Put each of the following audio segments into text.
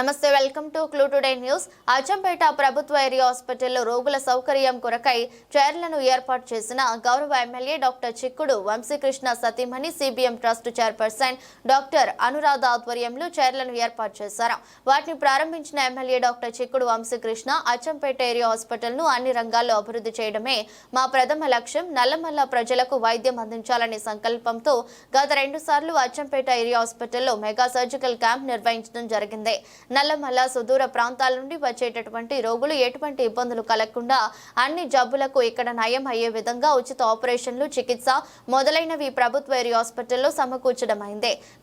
నమస్తే welcome to clue today news. Achampet ప్రభుత్వ area హాస్పిటల్లో రోగుల సౌకర్యం కొరకై చైర్లను ఏర్పాటు చేసిన గౌరవ ఎమ్మెల్యే డాక్టర్ చిక్కుడు వంశీకృష్ణ సతీమణి CBM trust chairperson doctor Anuradha ఆధ్వర్యంలో చైర్లను ఏర్పాటు చేశారు. వాటిని ప్రారంభించిన MLA doctor Chikkudu Vamsikrishna Achampet area హాస్పిటల్ను అన్ని రంగాల్లో అభివృద్ధి చేయడమే మా ప్రథమ లక్ష్యం. నల్లమల్ల ప్రజలకు వైద్యం అందించాలనే సంకల్పంతో గత రెండు సార్లు అచ్చంపేట ఏరియా హాస్పిటల్లో మెగా సర్జికల్ క్యాంప్ నిర్వహించడం జరిగింది. నల్లమల్ల సుదూర ప్రాంతాల నుండి వచ్చేటటువంటి రోగులు ఎటువంటి ఇబ్బందులు కలగకుండా అన్ని జబ్బులకు ఇక్కడ నయం అయ్యే విధంగా ఉచిత ఆపరేషన్లు చికిత్స మొదలైనవి ప్రభుత్వ ఏరియా హాస్పిటల్లో సమకూర్చడం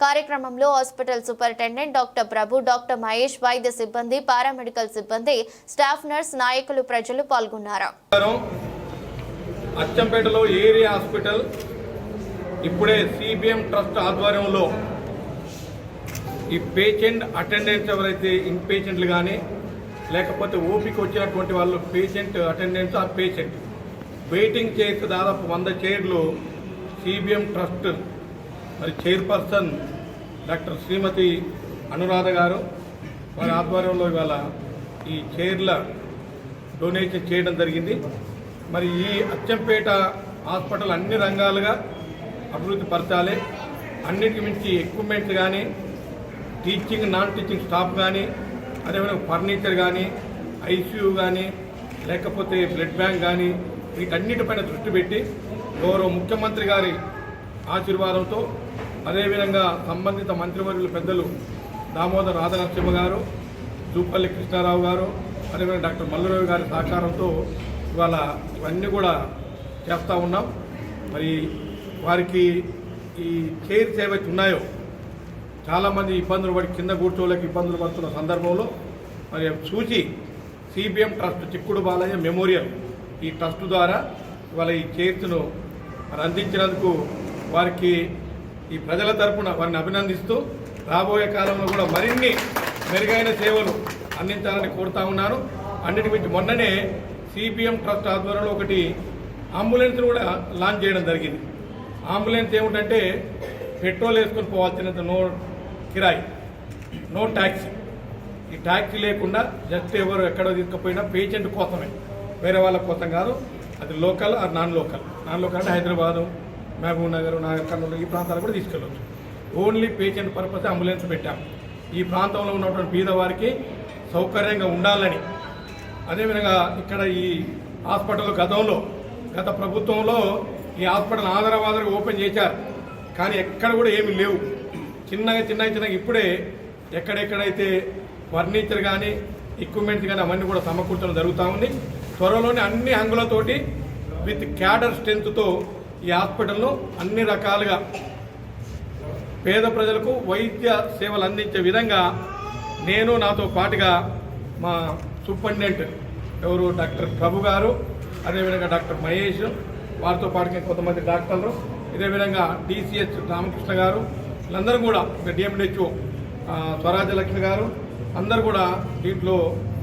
కార్యక్రమంలో hospital superintendent doctor Prabhu doctor Mahesh వైద్య సిబ్బంది పారామెడికల్ సిబ్బంది స్టాఫ్ నర్స్ నాయకులు ప్రజలు పాల్గొన్నారు. అచ్చంపేటలో ఏరియా హాస్పిటల్ ఇప్పుడే సిబిఎం ట్రస్ట్ ఆధ్వర్యంలో ఈ పేషెంట్ అటెండెన్స్ ఎవరైతే ఇన్ పేషెంట్లు కానీ లేకపోతే ఓపిక వచ్చినటువంటి వాళ్ళు పేషెంట్ అటెండెన్స్ ఆ పేషెంట్. వెయిటింగ్ చైర్స్ దాదాపు వంద చైర్లు సిబిఎం ట్రస్ట్ మరి చైర్పర్సన్ డాక్టర్ శ్రీమతి అనురాధ గారు వారి ఆధ్వర్యంలో ఇవాళ ఈ చైర్ల డొనేషన్ చేయడం జరిగింది. మరి ఈ అచ్చంపేట హాస్పిటల్ అన్ని రంగాలుగా అభివృద్ధి పరచాలి. అన్నిటికి మించి ఎక్విప్మెంట్స్ కానీ టీచింగ్ నాన్ టీచింగ్ స్టాఫ్ కానీ అదేవిధంగా ఫర్నిచర్ కానీ ఐసీయూ కానీ లేకపోతే బ్లడ్ బ్యాంక్ కానీ వీటన్నిటిపైన దృష్టి పెట్టి గౌరవ ముఖ్యమంత్రి గారి ఆశీర్వాదంతో అదేవిధంగా సంబంధిత మంత్రివర్యుల పెద్దలు దామోదర్ రాధనరసింహ గారు జూపల్లి కృష్ణారావు గారు అదేవిధంగా డాక్టర్ మల్లరావు గారి సహకారంతో ఇవాళ ఇవన్నీ కూడా చేస్తూ ఉన్నాం. మరి వారికి ఈ చైర్స్ ఏవైతే ఉన్నాయో చాలామంది ఇబ్బందులు పడి కింద కూర్చోలేక ఇబ్బందులు పడుతున్న సందర్భంలో మరి చూసి సిబిఎం ట్రస్ట్ చిక్కుడు బాలయ్య మెమోరియల్ ఈ ట్రస్ట్ ద్వారా ఇవాళ ఈ చైర్స్ను మరి అందించినందుకు వారికి ఈ ప్రజల తరపున వారిని అభినందిస్తూ రాబోయే కాలంలో కూడా మరిన్ని మెరుగైన సేవలు అందించాలని కోరుతా ఉన్నాను. అన్నిటి మించి మొన్ననే సిపిఎం ట్రస్ట్ ఆధ్వర్యంలో ఒకటి అంబులెన్స్ కూడా లాంచ్ చేయడం జరిగింది. అంబులెన్స్ ఏమిటంటే పెట్రోల్ వేసుకొని పోవాల్సినంత నో కిరాయి నో ట్యాక్సీ. ఈ ట్యాక్సీ లేకుండా జస్ట్ ఎవరు ఎక్కడో తీసుకుపోయినా పేషెంట్ కోసమే. వేరే వాళ్ళ కోసం కాదు అది local or non local. Non local అంటే హైదరాబాదు మహబూబ్ నగర్ నాగర్ కర్నూలు ఈ ప్రాంతాలు కూడా తీసుకెళ్ళవచ్చు ఓన్లీ పేషెంట్ పర్పస్ అంబులెన్స్ పెట్టాం. ఈ ప్రాంతంలో ఉన్నటువంటి పేదవారికి సౌకర్యంగా ఉండాలని. అదేవిధంగా ఇక్కడ ఈ హాస్పిటల్ గతంలో గత ప్రభుత్వంలో ఈ హాస్పిటల్ ఆదరవాదరగా ఓపెన్ చేశారు. కానీ ఎక్కడ కూడా ఏమీ లేవు. చిన్నగా చిన్నగా చిన్నగా ఇప్పుడే ఎక్కడెక్కడైతే ఫర్నిచర్ కానీ ఎక్విప్మెంట్స్ కానీ అవన్నీ కూడా సమకూర్చడం జరుగుతూ ఉంది. త్వరలోనే అన్ని హంగులతోటి విత్ క్యాడర్ స్ట్రెంత్తో ఈ హాస్పిటల్ను అన్ని రకాలుగా పేద ప్రజలకు వైద్య సేవలు అందించే విధంగా నేను నాతో పాటుగా మా సూపరింటెండెంట్ ఎవరు? డాక్టర్ ప్రభు గారు అదేవిధంగా డాక్టర్ మహేష్ వారితో పాటుగా కొంతమంది డాక్టర్లు ఇదే విధంగా డిసిహెచ్ రామకృష్ణ గారు వీళ్ళందరూ కూడా డిఎండిహెచ్ఓ స్వరాజ్య లక్ష్మి గారు అందరు కూడా దీంట్లో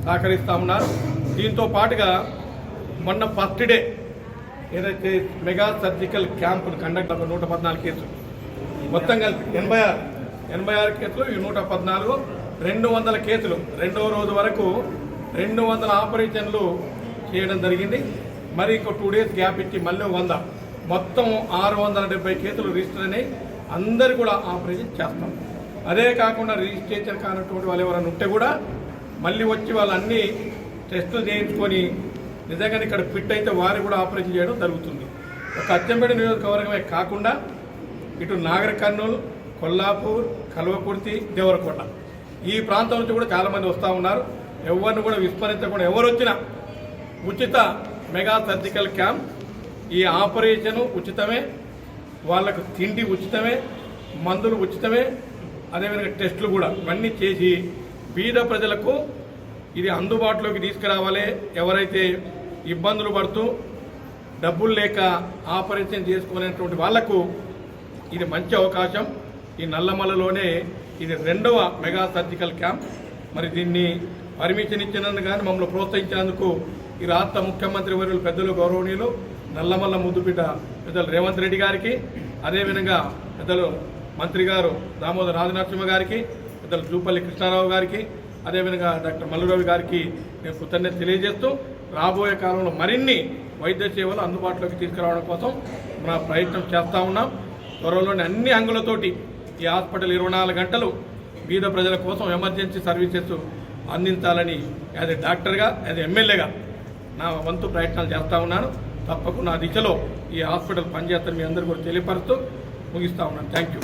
సహకరిస్తూ ఉన్నారు. దీంతో పాటుగా మొన్న ఫస్ట్ డే ఏదైతే మెగా సర్జికల్ క్యాంపును కండక్ట్ ఒక నూట పద్నాలుగు కేసులు. మొత్తం కలిపి ఎనభై ఆరు ఎనభై ఆరు కేసులు ఈ నూట పద్నాలుగు రెండు వందల కేసులు. రెండవ రోజు వరకు రెండు వందల ఆపరేషన్లు చేయడం జరిగింది. మరి ఇంకో టూ డేస్ గ్యాప్ ఇచ్చి మళ్ళీ వంద. మొత్తం ఆరు వందల డెబ్బై కేసులు రిజిస్టర్ అయినాయి. అందరు కూడా ఆపరేషన్ చేస్తాం. అదే కాకుండా రిజిస్ట్రేషన్ కానటువంటి వాళ్ళు ఎవరైనా ఉంటే కూడా మళ్ళీ వచ్చి వాళ్ళన్నీ టెస్టులు చేయించుకొని నిజంగానే ఇక్కడ ఫిట్ అయితే వారు కూడా ఆపరేషన్ చేయడం జరుగుతుంది. ఒక అచ్చంపేట నియోజకవర్గమే కాకుండా ఇటు నాగర్ కర్నూలు కొల్లాపూర్ కల్వకుర్తి దేవరకొండ. ఈ ప్రాంతం నుంచి కూడా చాలామంది వస్తూ ఉన్నారు. ఎవరిని కూడా విస్మరించకుండా ఎవరు వచ్చినా ఉచిత మెగా సర్జికల్ క్యాంప్ ఈ ఆపరేషను ఉచితమే వాళ్ళకు తిండి ఉచితమే మందులు ఉచితమే అదేవిధంగా టెస్టులు కూడా ఇవన్నీ చేసి బీద ప్రజలకు ఇది అందుబాటులోకి తీసుకురావాలి. ఎవరైతే ఇబ్బందులు పడుతూ డబ్బులు లేక ఆపరేషన్ చేసుకునేటువంటి వాళ్ళకు ఇది మంచి అవకాశం. ఈ నల్లమల్లలోనే ఇది రెండవ మెగా సర్జికల్ క్యాంప్. మరి దీన్ని పర్మిషన్ ఇచ్చినందుకు కానీ మమ్మల్ని ప్రోత్సహించినందుకు ఈ రాష్ట్ర ముఖ్యమంత్రి వర్యులు పెద్దలు గౌరవనీయులు నల్లమల్ల ముద్దుపీట పెద్దలు రేవంత్ రెడ్డి గారికి అదేవిధంగా పెద్దలు మంత్రి గారు దామోదర్ రాజనరసింహ గారికి పెద్దలు జూపల్లి కృష్ణారావు గారికి అదేవిధంగా డాక్టర్ మల్లురవి గారికి నేను కృతజ్ఞత తెలియజేస్తూ రాబోయే కాలంలో మరిన్ని వైద్య సేవలు అందుబాటులోకి తీసుకురావడం కోసం మన ప్రయత్నం చేస్తూ ఉన్నాం. త్వరలోని అన్ని అంగులతోటి ఈ హాస్పిటల్ ఇరవై నాలుగు గంటలు బీద ప్రజల కోసం ఎమర్జెన్సీ సర్వీసెస్ అందించాలని యాజ్ ఎ డాక్టర్గా యాజ్ ఎమ్మెల్యేగా నా వంతు ప్రయత్నాలు చేస్తూ ఉన్నాను. తప్పకుండా ఆ దిశలో ఈ హాస్పిటల్ పనిచేస్తారని మీ అందరికీ కూడా తెలియపరుస్తూ ముగిస్తా ఉన్నాను. Thank you.